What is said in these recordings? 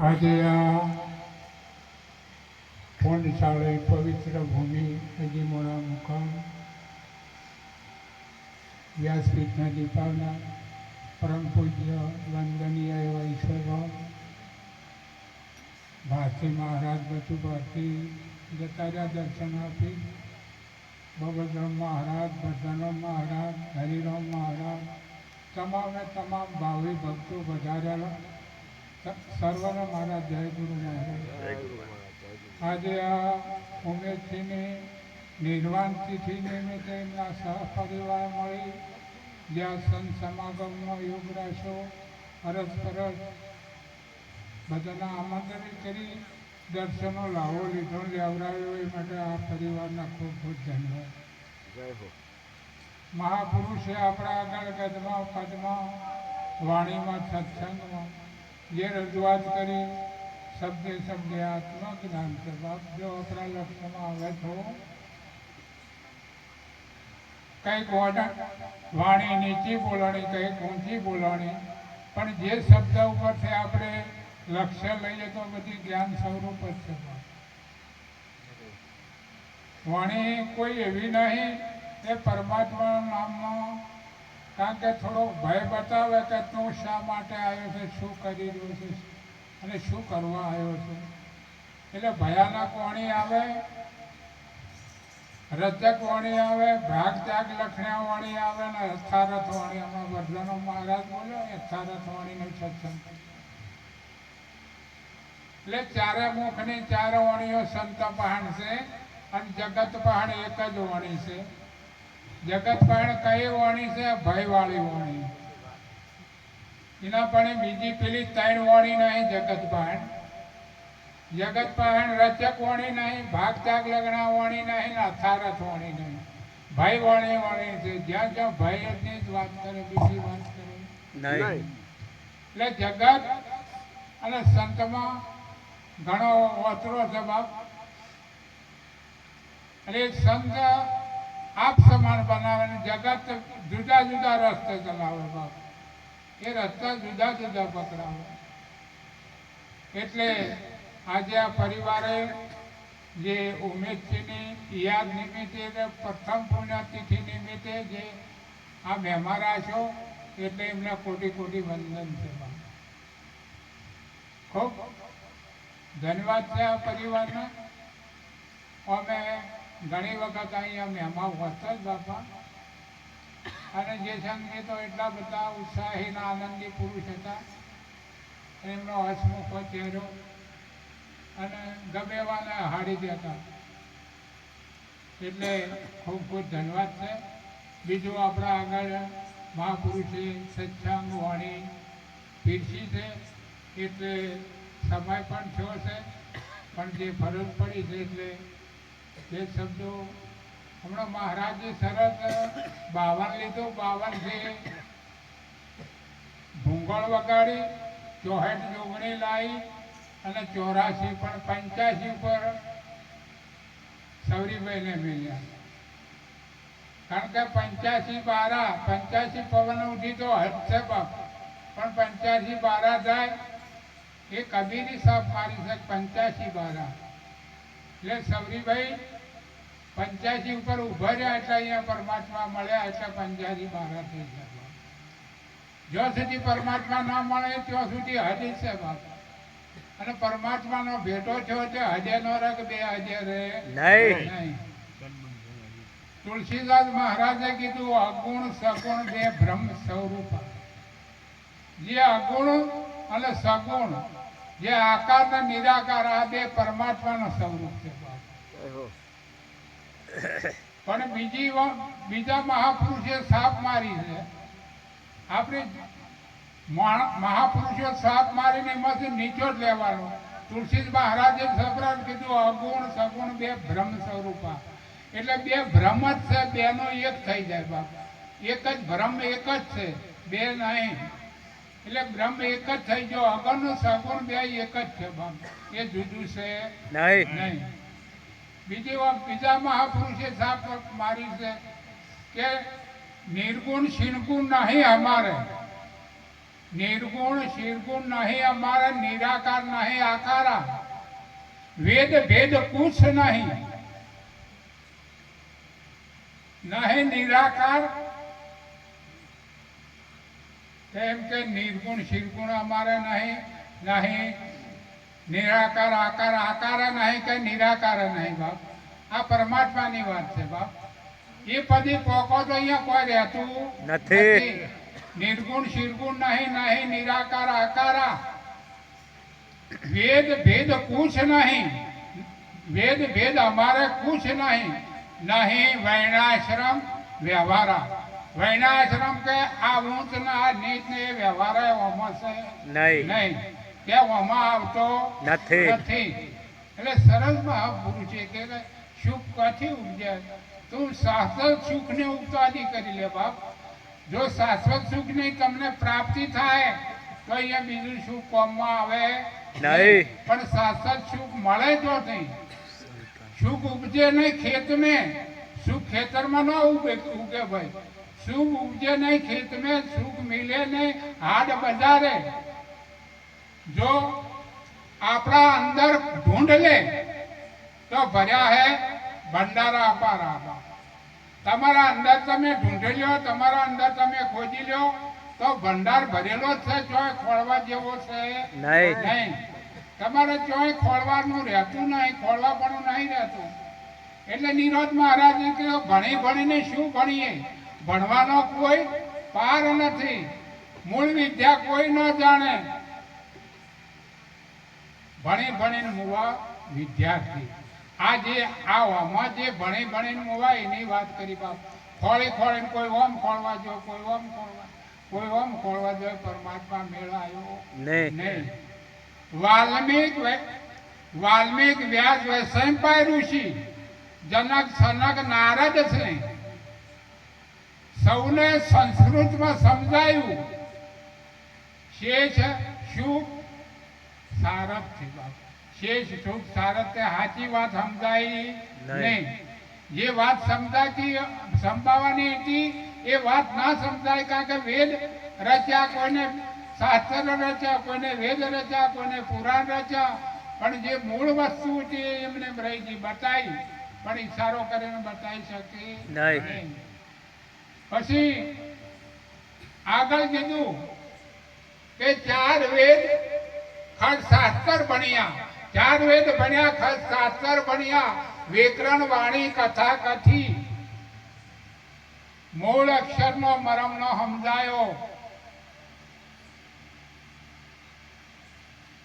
આજે આ પૌંડશાળી પવિત્ર ભૂમિ અજીમોડા મુકામ. વ્યાસપીઠના દીપાવના પરમ પૂજ્ય વંદનીય એવા ઈશ્વરભાવ ભારતી મહારાજ બચુ ભારતી જતા રહ્યા દર્શન આપી. બબલરામ મહારાજ ભદ્રરામ મહારાજ, હરિરામ મહારાજ તમામે તમામ ભાવિ ભક્તો વધારે સર્વને મારા જય ગુરુ મહારાજ. આજે આ ઉમેદથીની નિર્વાણ તિથિ નિમિત્તે એમના સહપરિવાર મળી જ્યાં સંત સમાગમનો યોગ રાખ્યો. અરસપરસ બધાના આમંત્રિત કરી દર્શનો લાવો લીધો લેવડાવ્યો. એ માટે આ પરિવારના ખૂબ ખૂબ ધન્યવાદ. મહાપુરુષે આપણા આગળ ગદમાં પદમાં, વાણીમાં, સત્સંગમાં જે રજૂઆત કરી, શબ્દે શબ્દે આત્મજ્ઞાન છે બાપ જો આપણા લક્ષ્યમાં આવે તો કંઈક વાણી નીચી બોલાણી, કંઈક ઊંચી બોલાણી, પણ જે શબ્દ ઉપરથી આપણે લક્ષ્ય લઈએ તો બધી જ્ઞાન સ્વરૂપ જ છે. વાણી કોઈ એવી નહીં એ પરમાત્માના નામમાં, કારણ કે થોડો ભય બતાવે કે તું શા માટે આવ્યો છે, શું કરી રહ્યો છે, અને શું કરવા આવ્યો છે. એટલે ભયાનક વાણી આવે, રજક વાણી આવે, ભાગ ત્યાગ લખણ્યા વાણી આવે ને યથારથ વાણી હમણાં વર્ધનો મહારાજ બોલ્યો, યથારથ વાણીનો સત્સંગ. એટલે ચારે મુખની ચાર વાણીઓ સંત પહાણ છે, અને જગત પહાણ એક જ વાણી છે. જગત પણ કઈ વાણી છે? ભયવાળી વાણી. એના પણ બીજી પેલી ત્રણ વાણી નહીં જગત પણ જગત પણ રચક વાણી નહીં ભાગ ત્યાગ લગ્ના વાણી નહીં ને અથારથ વાણી નહીં. ભય વાણી વાણી છે. જ્યાં જ્યાં ભાઈ જ જ વાત કરે બીજી વાત કરે. નહીં. એટલે જગત અને સંતમાં ઘણો ઓતરો છે બાપ એટલે સંત આપ સમાન બનાવે જગત જુદા જુદા રસ્તે ચલાવે બાપ. એ રસ્તા જુદા જુદા પકડાવે. એટલે આજે આ પરિવારે જે ઉમેદજીની યાદ નિમિત્તે પ્રથમ પુણ્યતિથિ નિમિત્તે જે આ મહેમાન છો એટલે એમને કોટી કોટી વંદન છે. ખૂબ ધન્યવાદ છે આ પરિવારના. અમે ઘણી વખત અહીંયા મહેમાન વસતા જ બાપા અને જે સંઘે તો એટલા બધા ઉત્સાહી અને આનંદી પુરુષ હતા. એમનો હસમુખો ચહેરો અને ગમે એવાને હાડી દેતા. એટલે ખૂબ ખૂબ ધન્યવાદ છે. બીજું આપણા આગળ મહાપુરુષે સત્સંગ વાણી પીરસી છે. એટલે સમય પણ થયો છે. પણ જે ફરજ પડી છે, એટલે બે શબ્દો હમણાં મહારાજે સરસ બાવન લીધો, બાવન છે. ભૂંગળ વગાડી, ચોહેઠ જોગણી લાવી અને ચોરાસી પણ પંચ્યાસી ઉપર સૌરીભાઈને મળ્યા કારણ કે પંચ્યાસી બારા, પંચ્યાસી પવન ઉઠી તો હદ બાપ. પણ પંચ્યાસી બારા જાય, એ કબીરી સાપ મારી છે પંચ્યાસી બારા. એટલે સૌરીભાઈ પંચ્યાસી ઉપર ઊભા રહ્યા એટલે અહીંયા પરમાત્મા મળ્યા એટલે પંચ્યાસી બારા થઈ ગયા જ્યાં સુધી પરમાત્મા ના મળે ત્યાં સુધી હજી છે બાપ. અને પરમાત્માનો ભેટો થયો છે હજે નો રગ બે હજે રે નહીં. નહીં. તુલસીદાસ મહારાજે કીધું અગુણ સગુણ બે બ્રહ્મ સ્વરૂપ. જે અગુણ અને સગુણ જે આકાર ને નિરાકાર આ બે પરમાત્માનો સ્વરૂપ છે પણ બીજી બીજા મહાપુરુષે સાપ મારી છે. આપણે મહા- મહાપુરુષો સાપ મારીને એમાંથી નીચો જ લેવાનો. તુલસી મહારાજે સબરાજ કીધું અગુણ સગુણ બે ભ્રમ સ્વરૂપા. એટલે બે ભ્રમ જ છે બેનો એક થઈ જાય બાપ. એક જ ભ્રમ એક જ છે બે નહીં. એટલે બ્રહ્મ એક જ થઈ ગયો. અગરનો સગુણ બે એક જ છે બ્રહ્મ. એ જુદું છે? નહીં. બીજી વાત બીજા મહાપુરુષે સાફ મારી છે કે નિર્ગુણ શિણગુણ નહીં અમારે. નિર્ગુણ શિરગુણ નહીં અમારે નિરાકાર નહીં આકારા. વેદ ભેદ કુછ નહીં. નહીં નિરાકાર કેમ કે નિર્ગુણ શિરગુણ અમારે નહીં નહીં. નિરાકાર આકાર આકાર નહીં કે નિરાકાર નહીં બાપ. આ પરમાત્માની વાત છે બાપ. એ પદી પોકો તો અહીંયા કોઈ રહેતું નથી. નિર્ગુણ શિરગુણ નહીં નહીં. નિરાકાર આકારા. વેદ ભેદ કુછ નહીં. વેદ ભેદ અમારે કુછ નહીં. નહીં વર્ણાશ્રમ વ્યવહારા. વર્ણાશ્રમ કે આ ઊંચ ના નીચ ને વ્યવહાર છે? નહીં. નહીં. કે ઓમાં આવતો નથી. નથી. એટલે સરસ મહાપુરુષે છે કે સુખ ક્યાંથી ઉપજે? તું શાશ્વત સુખ ને ઉપતાદી કરી લે બાપ. જો શાશ્વત સુખની તમને પ્રાપ્તિ થાય તો અહીંયા બીજું સુખ કોમમાં આવે? નહીં. પણ શાશ્વત સુખ મળે તો નહીં. સુખ ઉપજે નહીં ખેત મેં સુખ ખેતરમાં ન ઉગે ઉગે ભાઈ. સુખ ઉપજે નહીં ખેત में સુખ મિલે નહીં હાડ બજારે જો આપણા અંદર ઢૂંઢ લે તો ભર્યા હે ભંડારા અપાર આપા તમારા અંદર તમે ઢૂંઢી લ્યો તમારા અંદર તમે ખોજી લ્યો તો ભંડાર ભરેલો જ છે ચોય ખોળવા જેવો છે. નહીં. નહીં. તમારે ચોય ખોળવાનું રહેતું નહીં ખોળવા પણ નહીં રહેતું. એટલે નિરોધ મહારાજે કહ્યું ભણી ભણીને શું ભણીએ? ભણવાનો કોઈ પાર નથી. મૂળ વિદ્યા કોઈ ન જાણે. ભણી ભણીને મુવા વિદ્યાર્થી. આ જે આ ઓમાં જે ભણી ભણીને મુવા એની વાત કરી બાપ. ખોળી ખોળીને કોઈ ઓમ ખોળવા જો કોઈ ઓમ ખોળવા કોઈ ઓમ ખોળવા જો પરમાત્મા મેળ આવ્યો નહીં. વાલ્મીક વાલ્મીક વ્યાસ વૈસંપાય ઋષિ. જનક સનક નારદ છે. સૌને સંસ્કૃતમાં સમજાયું. શેષ શુભ સારથ છે બાપ. શેષ શુભ સારથ સાચી વાત સમજાઈ નહીં. જે વાત સમજાતી સમજાવવાની હતી એ વાત ના સમજાય કારણ કે વેદ રચ્યા કોઈને શાસ્ત્ર રચ્યા કોઈને વેદ રચ્યા કોઈને પુરાણ રચ્યા. પણ જે મૂળ વસ્તુ હતી એમને રહી બતાવી. પણ ઈશારો કરીને બતાવી શકે નહીં. પછી આગળ કીધું કે ચાર વેદ ખડ શાસ્ત્ર ભણ્યા. ચાર વેદ ભણ્યા ખડ શાસ્ત્ર ભણ્યા. વ્યાકરણ વાણી, કથા, કથી. મૂળ અક્ષરનો મરમનો સમજાયો.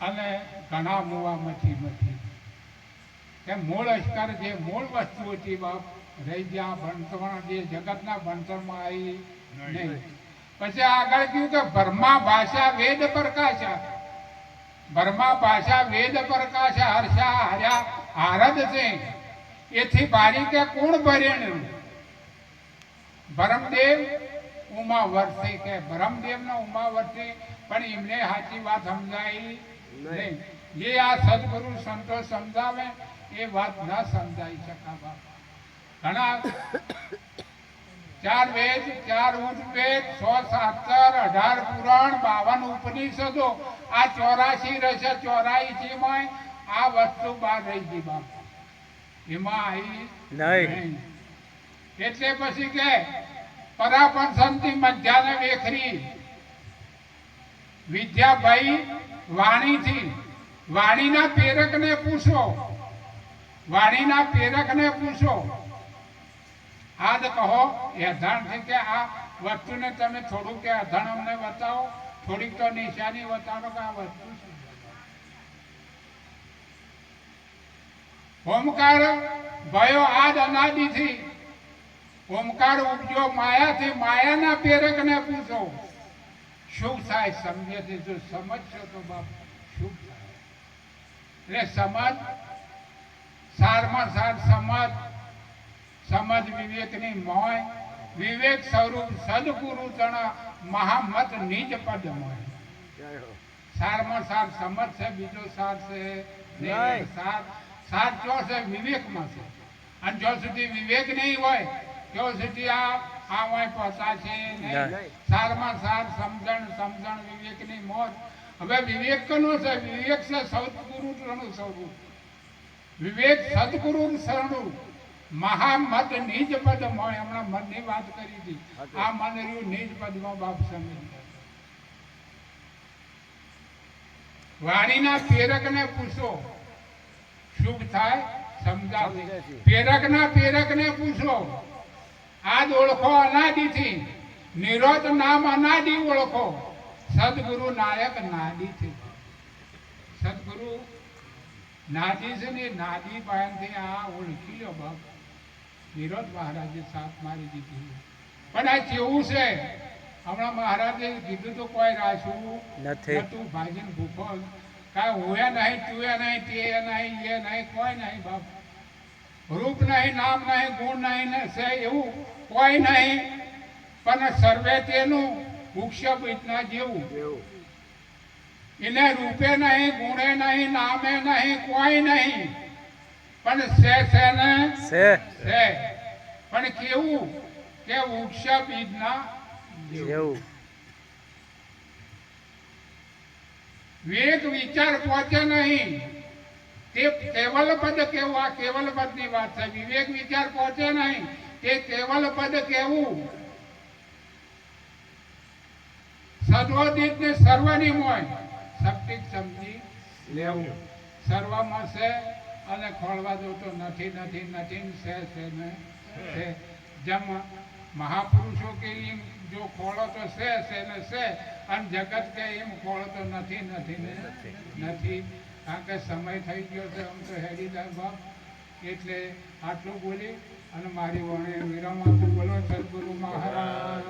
અને ઘણા મુવા મથી કે મૂળ અક્ષર જે મૂળ વસ્તુ હતી બાપ રહી ગયા. ભણતર જે જગતના ભણતરમાં આવી નહીં. પછી આગળ કહ્યું કે બ્રહ્મા ભાષા વેદ પ્રકાશા. બ્રહ્મા ભાષા વેદ પ્રકાશા હર્ષા હર્યા હારદ છે. એથી બારી કે કોણ ભરેણ્યું ભરમદેવ ઉમા વર્ષે કે ભરમદેવ નો ઉમા વર્ષે પણ એમને સાચી વાત સમજાઈ નહીં. જે આ સદગુરુ સંતો સમજાવે એ વાત ન સમજાઈ શકા બાપા. ઘણા ચાર વેદ ચાર ઉદવેદ સો સાતર અઢાર પુરાણ બાવન ઉપનિષદો. આ ચોરાશી રહેશે ચોરાશી માં આ વસ્તુ બહાર રહી ગઈ બાપા એમાં આવી. એટલે પછી કે પરાપણ સંતિ મધ્યાને વેખરી. વિદ્યાભાઈ વાણીથી વાણીના પ્રેરકને પૂછો. વાણીના પ્રેરકને પૂછો. આજ કહો અધાણથી કે આ વસ્તુને તમે થોડુંક કે અધાણ અમને બતાવો, થોડીક તો નિશાની બતાવો કે આ વસ્તુ ઓમકાર ભયો આદ અનાદિથી. ઓમકાર ઉપજો માયાથી, માયાના પ્રેરકને પૂછો. શું થાય? સમજેથી જો સમજશો તો બાપ, શું થાય? એટલે સમજ, સારમાં સાર સમજ સમજ વિવેકની મોય વિવેક સ્વરૂપ સદગુરુ તણા મહામત નિજ પદ મોય. સારમાં સાર સમજ છે બીજો સાર છે. સાર. સાર જો છે વિવેકમાં છે. અને જો સુધી વિવેક નહીં હોય ત્યાં સુધી આ આ હોય પહોંચાશે નહીં. સારમાં સાર સમજણ સમજણ વિવેકની મોત હવે વિવેક કનો છે? વિવેક છે સદગુરુ સ્વરૂપ. વિવેક સદગુરુ શરણું મહામત નિજ પદ મળે હમણાં મનની વાત કરી હતી. આ મન રહ્યું નિજ પદમાં બાપ સમજ વાણીના પ્રેરકને પૂછો શુભ થાય? સમજાવે. પ્રેરકના પ્રેરકને પૂછો આજ ઓળખો અનાદિથી. નિરોધ નામ અનાદિ ઓળખો. સદગુરુ નાયક નાદિથી સદગુરુ નાદી છે ને નાદી પાસેથી આ ઓળખી લો બાપ. નિરોધ મહારાજે સાપ મારી દીધી પણ આ કેવું છે? હમણાં મહારાજે કીધું તો કોઈ રાશું નથી. તું ભાજીને ભૂખો. કાંઈ હોયા નહીં ચૂયા નહીં તે નહીં એ નહીં કોઈ નહીં બાપ. રૂપ નહીં નામ નહીં ગુણ નહીં છે એવું કોઈ નહીં. પણ સર્વે તેનું વૃક્ષ બીજના જેવું એને રૂપે નહીં ગુણે નહીં નામે નહીં કોઈ નહીં. પણ સે સે ને? સે સે પણ કેવું? કે વૃક્ષ બીજના? જેવું વિવેક વિચાર પહોંચે નહીં. તે કેવલ પદ કેવું? આ કેવલ પદની વાત છે. વિવેક વિચાર પહોંચે નહીં. તે કેવલ પદ કેવું? સદવદિત ને સર્વની મોય. સપ્તિક સમજી લેવું. સર્વમાં છે. અને ખોળવા જોતો નથી નથી નથી છે છે ને છે. જેમ મહાપુરુષો કે એમ જો ખોળો તો છે છે ને છે અને જગત કે એમ ખોળો તો નથી નથી ને નથી. કારણ કે સમય થઈ ગયો છે આમ તો હેડીદાર બાપ. એટલે આટલું બોલી અને મારી વાણી વિરામ આપું. બોલો સદગુરુ મહારાજ.